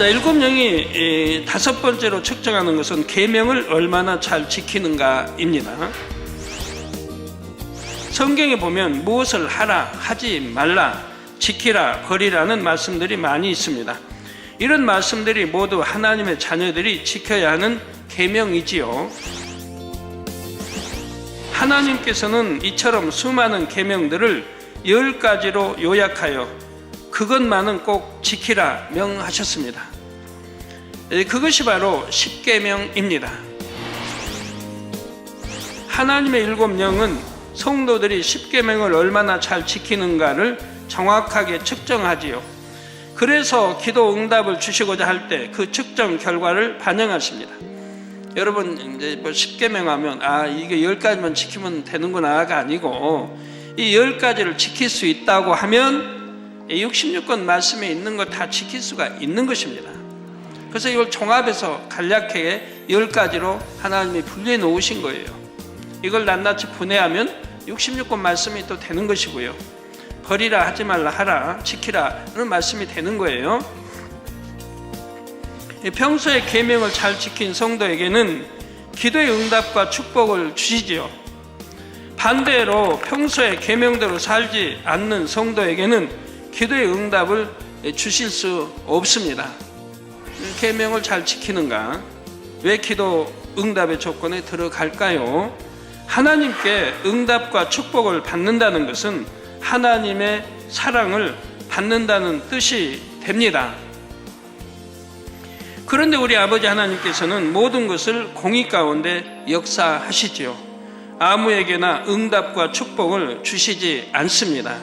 자, 일곱 명이 이, 다섯 번째로 측정하는 것은 계명을 얼마나 잘 지키는가입니다. 성경에 보면 무엇을 하라, 하지 말라, 지키라, 버리라는 말씀들이 많이 있습니다. 이런 말씀들이 모두 하나님의 자녀들이 지켜야 하는 계명이지요. 하나님께서는 이처럼 수많은 계명들을 열 가지로 요약하여 그것만은 꼭 지키라 명하셨습니다. 에, 그것이 바로 십계명입니다. 하나님의 일곱 영은 성도들이 십계명을 얼마나 잘 지키는가를 정확하게 측정하지요. 그래서 기도 응답을 주시고자 할 때 그 측정 결과를 반영하십니다. 여러분 이제 뭐 십계명 하면 아 이게 열 가지만 지키면 되는구나가 아니고 이 열 가지를 지킬 수 있다고 하면 66권 말씀에 있는 거다 지킬 수가 있는 것입니다. 그래서 이걸 종합해서 간략하게 열 가지로 하나님이 분리해 놓으신 거예요. 이걸 낱낱이 분해하면 66권 말씀이 또 되는 것이고요. 버리라 하지 말라 하라 지키라는 말씀이 되는 거예요. 평소에 계명을 잘 지킨 성도에게는 기도의 응답과 축복을 주시지요. 반대로 평소에 계명대로 살지 않는 성도에게는 기도의 응답을 주실 수 없습니다. 계명을 잘 지키는가? 왜 기도 응답의 조건에 들어갈까요? 하나님께 응답과 축복을 받는다는 것은 하나님의 사랑을 받는다는 뜻이 됩니다. 그런데 우리 아버지 하나님께서는 모든 것을 공의 가운데 역사하시지요. 아무에게나 응답과 축복을 주시지 않습니다.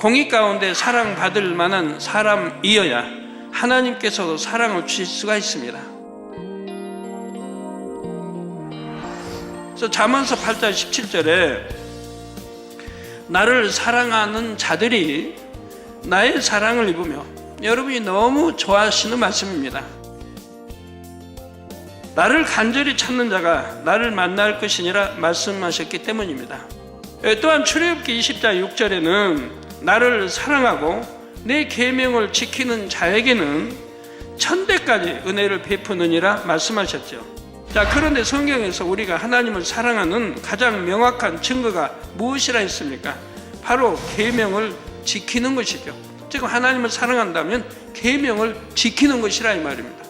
공의 가운데 사랑받을 만한 사람이어야 하나님께서도 사랑을 주실 수가 있습니다. 그래서 잠언서 8장 17절에 나를 사랑하는 자들이 나의 사랑을 입으며 여러분이 너무 좋아하시는 말씀입니다. 나를 간절히 찾는 자가 나를 만날 것이니라 말씀하셨기 때문입니다. 예, 또한 출애굽기 20장 6절에는 나를 사랑하고 내 계명을 지키는 자에게는 천대까지 은혜를 베푸느니라 말씀하셨죠. 자, 그런데 성경에서 우리가 하나님을 사랑하는 가장 명확한 증거가 무엇이라 했습니까? 바로 계명을 지키는 것이죠. 지금 하나님을 사랑한다면 계명을 지키는 것이라 이 말입니다.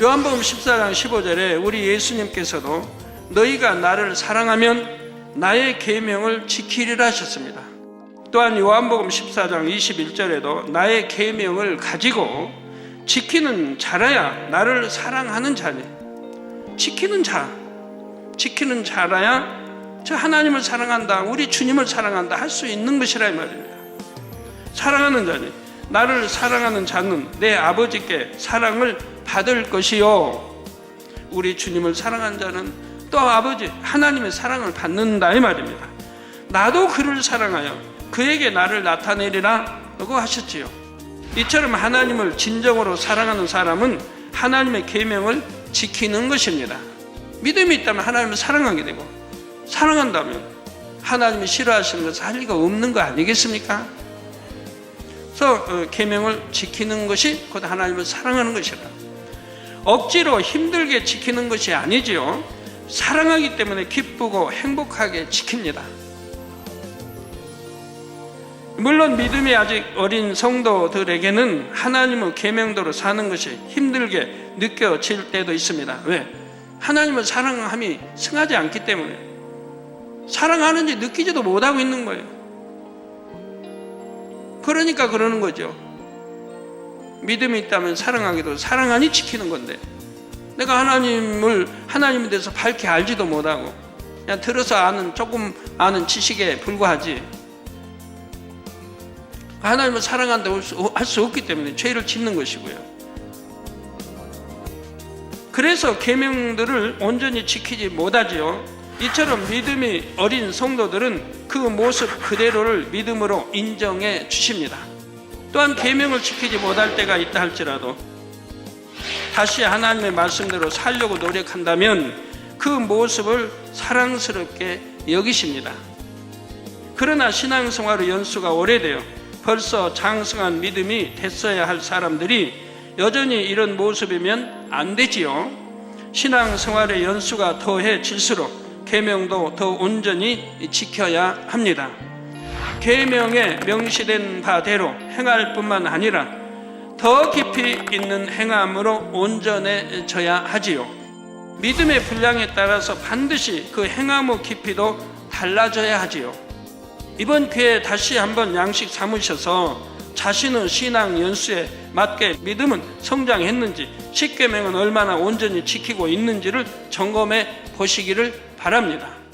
요한복음 14장 15절에 우리 예수님께서도 너희가 나를 사랑하면 나의 계명을 지키리라 하셨습니다. 또한 요한복음 14장 21절에도 나의 계명을 가지고 지키는 자라야 나를 사랑하는 자니 지키는 자 지키는 자라야 저 하나님을 사랑한다 우리 주님을 사랑한다 할 수 있는 것이라 이 말입니다. 사랑하는 자니 나를 사랑하는 자는 내 아버지께 사랑을 받을 것이요. 우리 주님을 사랑하는 자는 또 아버지 하나님의 사랑을 받는다 이 말입니다. 나도 그를 사랑하여 그에게 나를 나타내리라 라고 하셨지요 이처럼 하나님을 진정으로 사랑하는 사람은 하나님의 계명을 지키는 것입니다 믿음이 있다면 하나님을 사랑하게 되고 사랑한다면 하나님이 싫어하시는 것을 할 리가 없는 거 아니겠습니까? 그래서 어, 계명을 지키는 것이 곧 하나님을 사랑하는 것이다. 억지로 힘들게 지키는 것이 아니지요. 사랑하기 때문에 기쁘고 행복하게 지킵니다. 물론 믿음이 아직 어린 성도들에게는 하나님의 계명대로 사는 것이 힘들게 느껴질 때도 있습니다. 왜? 하나님을 사랑함이 승하지 않기 때문에 사랑하는지 느끼지도 못하고 있는 거예요. 그러니까 그러는 거죠. 믿음이 있다면 사랑하기도 사랑하니 지키는 건데 내가 하나님을 하나님에 대해서 밝게 알지도 못하고 그냥 들어서 아는 조금 아는 지식에 불과하지 하나님을 사랑한다고 할 수 없기 때문에 죄를 짓는 것이고요. 그래서 계명들을 온전히 지키지 못하지요. 이처럼 믿음이 어린 성도들은 그 모습 그대로를 믿음으로 인정해 주십니다. 또한 계명을 지키지 못할 때가 있다 할지라도 다시 하나님의 말씀대로 살려고 노력한다면 그 모습을 사랑스럽게 여기십니다. 그러나 신앙생활의 연수가 오래되어 벌써 장성한 믿음이 됐어야 할 사람들이 여전히 이런 모습이면 안 되지요. 신앙 생활의 연수가 더해질수록 계명도 더 온전히 지켜야 합니다. 계명에 명시된 바대로 행할 뿐만 아니라 더 깊이 있는 행함으로 온전해져야 하지요. 믿음의 분량에 따라서 반드시 그 행함의 깊이도 달라져야 하지요. 이번 기회에 다시 한번 양식 삼으셔서 자신의 신앙 연수에 맞게 믿음은 성장했는지 십계명은 얼마나 온전히 지키고 있는지를 점검해 보시기를 바랍니다.